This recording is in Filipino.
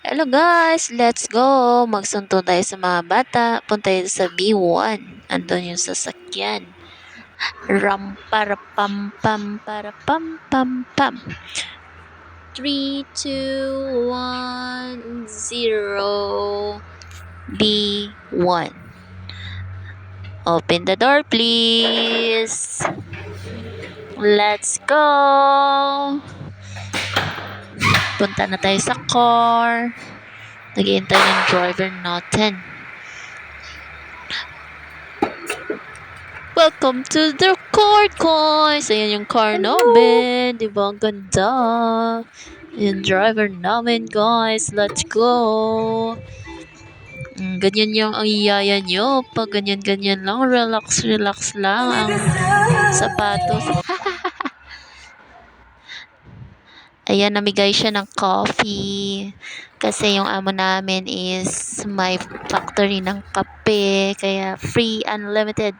Hello guys, let's go. Magsunto tayo sa mga bata. Punta tayo sa B1. Andun yung sasakyan. Ram para pam pam para pam pam pam. 3, 2, 1, 0. B1. Open the door please. Let's go. Punta na tayo sa car. Naghihintay yung driver natin. Welcome to the car, guys! Ayan yung car namin. Di ba? Ang ganda. Yung driver namin, guys. Let's go. Mm, ganyan yung ang iyaya nyo. Pag ganyan-ganyan lang, relax, relax lang ang sapatos. Ayan, namigay siya ng coffee. Kasi yung amo namin is may factory ng kape. Kaya free, unlimited.